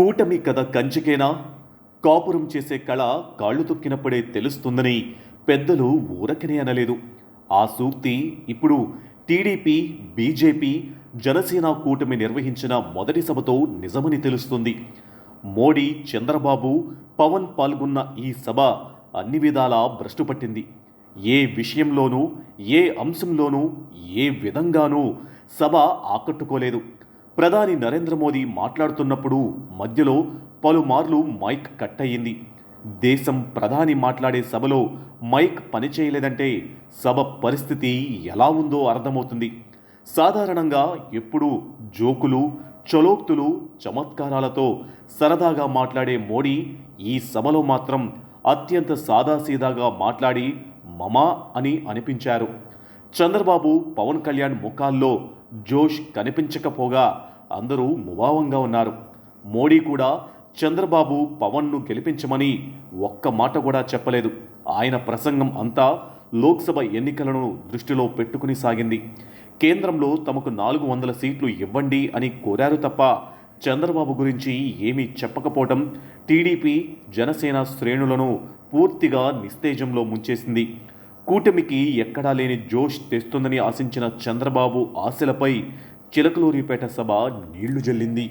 కూటమి కథ కంచికేనా? కాపురం చేసే కళ కాళ్ళు తొక్కినప్పుడే తెలుస్తుందని పెద్దలు ఊరకనే అనలేదు. ఆ సూక్తి ఇప్పుడు టీడీపీ బీజేపీ జనసేన కూటమి నిర్వహించిన మొదటి సభతో నిజమని తెలుస్తుంది. మోడీ చంద్రబాబు పవన్ పాల్గొన్న ఈ సభ అన్ని విధాలా భ్రష్టుపట్టింది ఏ విషయంలోనూ ఏ అంశంలోనూ ఏ విధంగానూ సభ ఆకట్టుకోలేదు. ప్రధాని నరేంద్ర మోదీ మాట్లాడుతున్నప్పుడు మధ్యలో పలుమార్లు మైక్ కట్ అయ్యింది దేశం ప్రధాని మాట్లాడే సభలో మైక్ పనిచేయలేదంటే సభ పరిస్థితి ఎలా ఉందో అర్థమవుతుంది. సాధారణంగా ఎప్పుడూ జోకులు చలోక్తులు చమత్కారాలతో సరదాగా మాట్లాడే మోడీ ఈ సభలో మాత్రం అత్యంత సాదాసీదాగా మాట్లాడి మమా అని అనిపించారు. చంద్రబాబు పవన్ కళ్యాణ్ ముఖాల్లో జోష్ కనిపించకపోగా అందరూ ముభావంగా ఉన్నారు. మోడీ కూడా చంద్రబాబు పవన్ను గెలిపించమని ఒక్క మాట కూడా చెప్పలేదు. ఆయన ప్రసంగం అంతా లోక్సభ ఎన్నికలను దృష్టిలో పెట్టుకుని సాగింది. కేంద్రంలో తమకు నాలుగు వందల సీట్లు ఇవ్వండి అని కోరారు తప్ప చంద్రబాబు గురించి ఏమీ చెప్పకపోవటం టీడీపీ జనసేన శ్రేణులను పూర్తిగా నిస్తేజంలో ముంచేసింది. కూటమికి ఎక్కడా లేని జోష్ తెస్తుందని ఆశించిన చంద్రబాబు ఆశలపై చిలకలూరిపేట సభ నీళ్ళు జల్లింది.